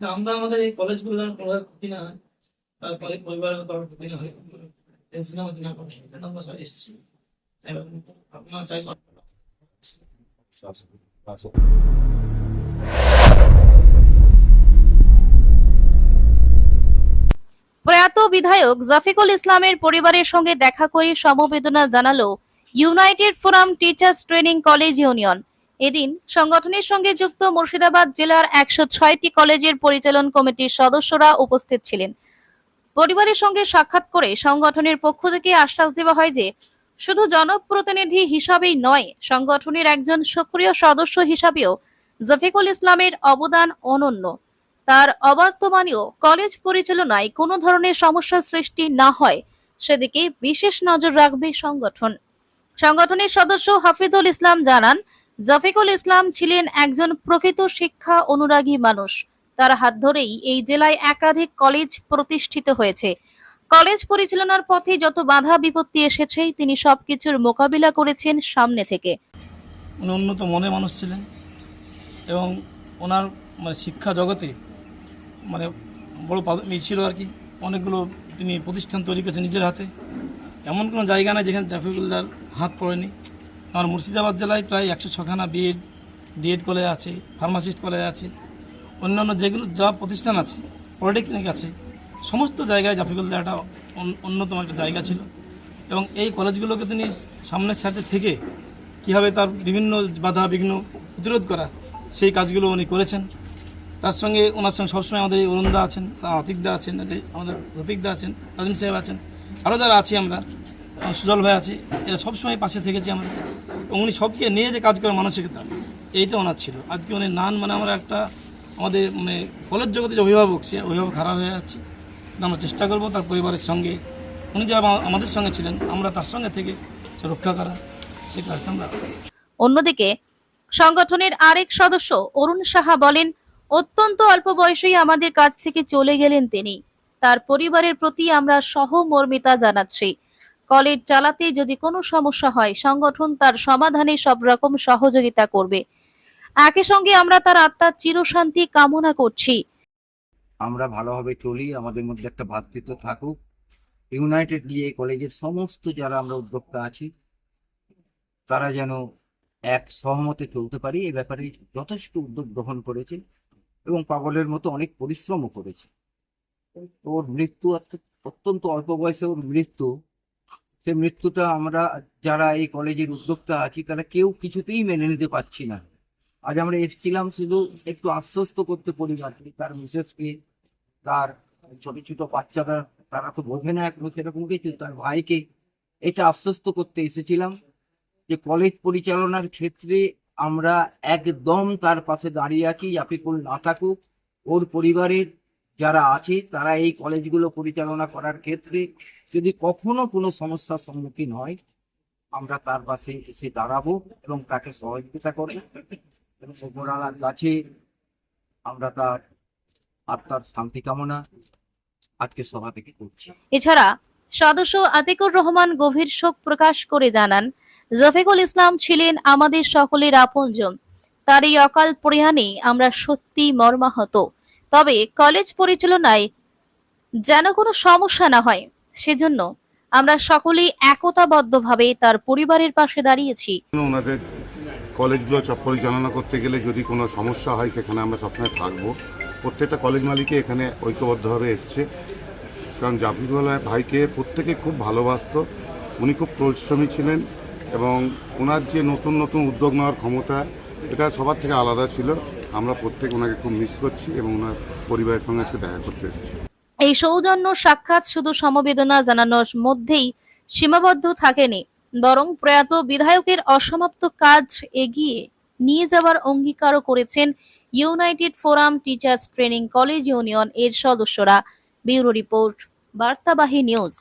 তো আমরা আমাদের এই যেন ক্ষতি না হয়। কলেজ ক্ষতি না হয়। টেনশন আমাদের না করে এটা আমরা সবাই এসেছি। এবং আপনারা চাই প্রয়াত বিধায়ক জাফিকুল ইসলামের পরিবারের সঙ্গে দেখা করে সমবেদনা জানালো united forum teachers training college union. এদিন সংগঠনের সঙ্গে যুক্ত মুর্শিদাবাদ জেলার একশো ছয়টি কলেজের পরিচালন কমিটির সদস্যরা উপস্থিত ছিলেন। পরিবারের সঙ্গে সাক্ষাৎ করে সংগঠনের পক্ষ থেকে আশ্বাস দেওয়া হয় যে, শুধু জনপ্রতিনিধি হিসাবেই নয়, সংগঠনের একজন সক্রিয় সদস্য হিসাবেও জাফিকুল ইসলামের অবদান অনন্য। তার অবর্তমানেও কলেজ পরিচালনায় কোনো ধরনের সমস্যার সৃষ্টি না হয়, সেদিকে বিশেষ নজর রাখবে সংগঠন। সংগঠনের সদস্য হাফিজুল ইসলাম জানান জাফিকুল ইসলাম ছিলেন একজন প্রকৃত শিক্ষা অনুরাগী মানুষ। তার হাত ধরেই এই জেলায় একাধিক কলেজ প্রতিষ্ঠিত হয়েছে। কলেজ পরিচালনার পথে যত বাধা বিপত্তি এসেছেই তিনি সবকিছুর মোকাবিলা করেছেন সামনে থেকে। উনি উন্নত মনে মানুষ ছিলেন এবং ওনার মানে শিক্ষা জগতে মানে বড় ই ছিল আর কি। অনেকগুলো তিনি প্রতিষ্ঠান তৈরি করেছেন নিজের হাতে। এমন কোনো জায়গা নেই যেখানে জাফিকুল্লার হাত পড়েনি। আমার মুর্শিদাবাদ জেলায় প্রায় একশো ছখানা বিএড, ডিএড কলেজ আছে, ফার্মাসিস্ট কলেজ আছে, অন্যান্য যেগুলো যা প্রতিষ্ঠান আছে, পলিটেকনিক আছে, সমস্ত জায়গায় জাফিকুল্লাহ একটা অন্যতম একটা জায়গা ছিল। এবং এই কলেজগুলোকে তিনি সামনের সাথে থেকে কীভাবে তার বিভিন্ন বাধা, বিঘ্ন প্রতিরোধ করা, সেই কাজগুলো উনি করেছেন। তার সঙ্গে ওনার সঙ্গে সবসময় আমাদের এই অরুণদা আছেন আতিকদা আছেন, আমাদের রফিকদা আছেন রাজিম সাহেব আছেন আরও যারা আছি আমরা। সুজল ভাই আছে, এরা সবসময় পাশে থেকেছি এবং উনি সবকে নিয়ে যে কাজ করার মানসিকতা, এইটা ওনার ছিল। আজকে উনি নান মানে আমরা একটা আমাদের মানে কলেজ জগতে যে অভিভাবক, সে অভিভাবক খারাপ হয়ে যাচ্ছে আমরা চেষ্টা করব তার পরিবারের সঙ্গে। উনি যে আমাদের সঙ্গে ছিলেন, আমরা তার সঙ্গে থেকে রক্ষা করা সেই কাজটা আমরা অন্যদিকে সংগঠনের আরেক সদস্য অরুণ সাহা বলেন, অত্যন্ত অল্প বয়সেই আমাদের কাছ থেকে চলে গেলেন তিনি। তার পরিবারের প্রতি আমরা সহমর্মিতা জানাচ্ছি। কলেজ চালাতে যদি কোনো সমস্যা হয়, সংগঠন তার সমাধানে সব রকম সহযোগিতা করবে। একই সঙ্গে আমরা তার আত্মার চিরশান্তি কামনা করছি। আমরা ভালোভাবে চলি, আমাদের মধ্যে একটা ভ্রাতৃত্ব থাকুক। ইউনাইটেড ডিএ কলেজের সমস্ত যারা আমরা উদ্যোক্তা আছি, তারা যেন এক সহমতে চলতে পারি, এ ব্যাপারে যথেষ্ট উদ্যোগ গ্রহণ করেছে এবং পাগলের মতো অনেক পরিশ্রমও করেছে। ওর মৃত্যু অত্য- অত্যন্ত অল্প বয়সে ওর মৃত্যু সে মৃত্যুটা আমরা যারা এই কলেজের উদ্যোক্তা আছি, তারা কেউ কিছুতেই মেনে নিতে পারছি না। আজ আমরা এসেছিলাম শুধু একটু আশ্বস্ত করতে পরিবারকে, তার মিসেসকে, তার ছোট ছোট বাচ্চারা, তারা তো বোঝে না এখনও সেরকম কিছু, তার ভাইকে। এটা আশ্বস্ত করতে এসেছিলাম যে কলেজ পরিচালনার ক্ষেত্রে আমরা একদম তার পাশে দাঁড়িয়ে আছি জাফিকুল না থাকুক, ওর পরিবারের যারা আছে, তারা এই কলেজগুলো পরিচালনা করার ক্ষেত্রে যদি কখনো কোনো সমস্যার সম্মুখীন হয়, আমরা তার পাশে এসে দাঁড়াবো এবং তাকে সহযোগিতা করব। কাছে আমরা তার আত্মার শান্তি কামনা আজকে সভা থেকে করছি। এছাড়া সদস্য আতিকুর রহমান গভীর শোক প্রকাশ করে জানান, জফিকুল ইসলাম ছিলেন আমাদের সকলের আপনজন। তার এই অকাল প্রয়াণে আমরা সত্যি মর্মাহত। তবে কলেজ পরিচালনায় যেন কোনো সমস্যা না হয়। সেজন্য আমরা সকলেই একতাবদ্ধভাবে তার পরিবারের পাশে দাঁড়িয়েছি। ওনাদের কলেজগুলো পরিচালনা করতে গেলে যদি কোনো সমস্যা হয়, সেখানে আমরা সবসময় থাকব। প্রত্যেকটা কলেজ মালিকই এখানে ঐক্যবদ্ধভাবে এসছে। কারণ জাফিরুল ভাইকে প্রত্যেকে খুব ভালোবাসতো। উনি খুব পরিশ্রমী ছিলেন এবং ওনার যে নতুন নতুন উদ্যোগ নেওয়ার ক্ষমতা, এটা সবার থেকে আলাদা ছিল। আমরা প্রত্যেক ওনাকে খুব মিস করছি এবং ওনার পরিবারের সঙ্গে আজকে দেখা করতে এসেছি। এই সৌজন্য সাক্ষাৎ শুধু সমবেদনা জানানোর মধ্যেই সীমাবদ্ধ থাকেনি বরং প্রয়াত বিধায়কের অসমাপ্ত কাজ এগিয়ে নিয়ে যাওয়ার অঙ্গীকারও করেছেন united forum teachers training college union এর সদস্যরা। ব্যুরো রিপোর্ট বার্তাবাহী নিউজ।